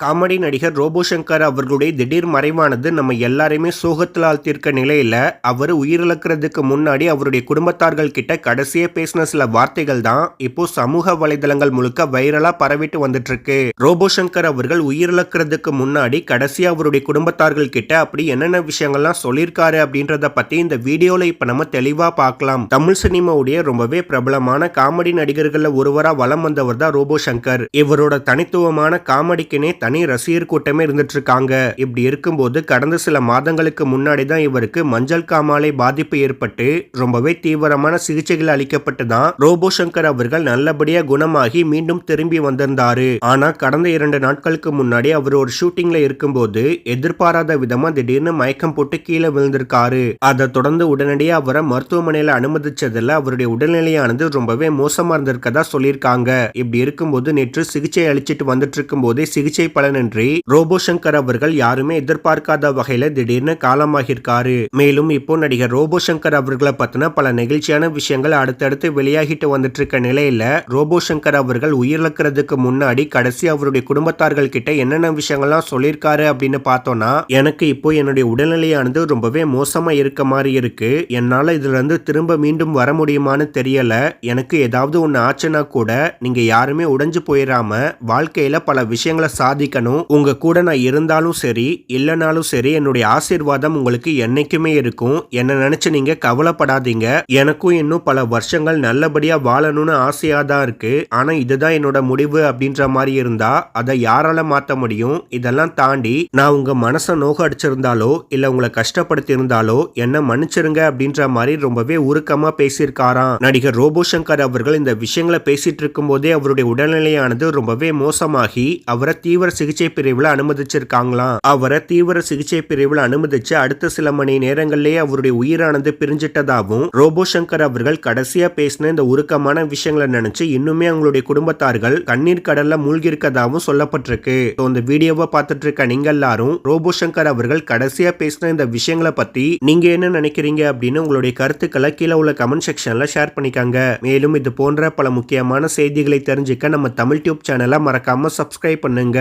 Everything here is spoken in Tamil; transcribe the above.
காமெடி நடிகர் ரோபோ சங்கர் அவர்களுடைய திடீர் மறைவானது நம்ம எல்லாரையுமே சோகத்தில் ஆழ்த்தியிருக்க நிலையில் அவர் உயிரிழக்கிறதுக்கு முன்னாடி அவருடைய குடும்பத்தார்கள் கிட்ட கடைசியே பேசின சில வார்த்தைகள் தான் இப்போ சமூக வலைதளங்கள் முழுக்க வைரலாக பரவிட்டு வந்துட்டு இருக்கு ரோபோ சங்கர் அவர்கள் உயிரிழக்கிறதுக்கு முன்னாடி கடைசியாக அவருடைய குடும்பத்தார்கள் கிட்ட அப்படி என்னென்ன விஷயங்கள்லாம் சொல்லியிருக்காரு அப்படின்றத பற்றி இந்த வீடியோவில் இப்போ நம்ம தெளிவாக பார்க்கலாம். தமிழ் சினிமாவுடைய ரொம்பவே பிரபலமான காமெடி நடிகர்களில் ஒருவராக வலம் வந்தவர் தான் ரோபோ சங்கர் இவரோட தனித்துவமான காமெடிக்குனே தனி ரசிகர் கூட்டமே இருந்துட்டு இருக்காங்க இப்படி இருக்கும்போது கடந்த சில மாதங்களுக்கு முன்னாடி தான் இவருக்கு மஞ்சள் காமாலை பாதிப்பு ஏற்பட்டு ரொம்பவே தீவிரமான சிகிச்சைகள் அளிக்கப்பட்டு தான் ரோபோ சங்கர் அவர்கள் நல்லபடியா குணமாகி மீண்டும் திரும்பி வந்திருந்தாரு. ஆனா கடந்த இரண்டு நாட்களுக்கு முன்னாடி அவர் ஒரு ஷூட்டிங்ல இருக்கும்போது எதிர்பாராத விதமா திடீர்னு மயக்கம் போட்டு கீழே விழுந்திருக்காரு. அதை தொடர்ந்து உடனடியா அவரை மருத்துவமனையில அனுமதிச்சதுல அவருடைய உடல்நிலையானது ரொம்பவே மோசமா இருந்திருக்கதா சொல்லியிருக்காங்க. இப்படி இருக்கும்போது நேற்று சிகிச்சை அளிச்சிட்டு வந்துட்டு இருக்கும் போதே சிகிச்சை பலனின்றி ரோபோ சங்கர் அவர்கள் யாருமே எதிர்பார்க்காத வகையில திடீர்னு காலமாகியிருக்காரு. மேலும் இப்போ நடிகர் ரோபோ சங்கர் அவர்களை பத்தின பல நெகிழ்ச்சியான விஷயங்கள் அடுத்தடுத்து வெளியாகிட்டு வந்துட்டு இருக்க நிலையில ரோபோ சங்கர் அவர்கள் உயிரிழக்கிறதுக்கு முன்னாடி கடைசி அவருடைய குடும்பத்தார்கள் கிட்ட என்னென்ன விஷயங்கள்லாம் சொல்லியிருக்காரு அப்படின்னு பார்த்தோம்னா எனக்கு இப்போ என்னுடைய உடல்நிலையானது ரொம்பவே மோசமா இருக்க மாதிரி இருக்கு. என்னால இதுல இருந்து திரும்ப மீண்டும் வர முடியுமான்னு தெரியல. எனக்கு ஏதாவது ஒன்று ஆச்சுன்னா கூட நீங்க யாருமே உடைஞ்சு போயிடாம வாழ்க்கையில பல விஷயங்களை சாதிக்கணும் உங்க கூட நான் இருந்தாலும் சரி இல்லைனாலும் சரி என்னுடைய ஆசீர்வாதம் உங்களுக்கு என்னைக்குமே இருக்கும். என்ன நினைச்சு நீங்க கவலைப்படாதீங்க. எனக்கும் இன்னும் பல வருஷங்கள் நல்லபடியா வாழணும்னு ஆசையா தான் இருக்கு. ஆனா இதுதான் என்னோட முடிவு அப்படின்ற மாதிரி இருந்தா அதை யாரால மாத்த முடியும்? இதெல்லாம் தாண்டி நான் உங்க மனசை நோக அடிச்சிருந்தாலோ இல்ல உங்களை கஷ்டப்படுத்தி இருந்தாலோ என்ன மன்னிச்சிருங்க அப்படின்ற மாதிரி ரொம்பவே உருக்கமா பேசியிருக்காராம். நடிகர் ரோபோ சங்கர் அவர்கள் இந்த விஷயங்களை பேசிட்டு இருக்கும் போதே அவருடைய உடல்நிலையானது ரொம்பவே மோசமாகி அவரை தீவிர சிகிச்சை பிரிவில் அனுமதிச்சிருக்காங்களாம் அவரை தீவிர சிகிச்சை பிரிவில் அனுமதிச்சு அடுத்த சில மணி நேரங்களிலேயே அவருடைய உயிரானது பிரிஞ்சிட்டதாகவும் ரோபோ சங்கர் அவர்கள் கடைசியா பேசின இந்த உருக்கமான விஷயங்களை நினைச்சு இன்னுமே அவங்களுடைய குடும்பத்தார்கள் கண்ணீர் கடல்ல மூழ்கி இருக்கதாகவும் சொல்லப்பட்டிருக்கு இந்த வீடியோவை பார்த்துட்டு இருக்க நீங்க எல்லாரும் ரோபோ சங்கர் அவர்கள் கடைசியா பேசின இந்த விஷயங்களை பத்தி நீங்க என்ன நினைக்கிறீங்க அப்படின்னு உங்களுடைய கருத்துக்களை கீழே உள்ள கமெண்ட் செக்ஷன்ல ஷேர் பண்ணிக்கங்க. மேலும் இது போன்ற பல முக்கியமான செய்திகளை தெரிஞ்சுக்க நம்ம தமிழ் டியூப் சேனலை மறக்காம சப்ஸ்கிரைப் பண்ணுங்க.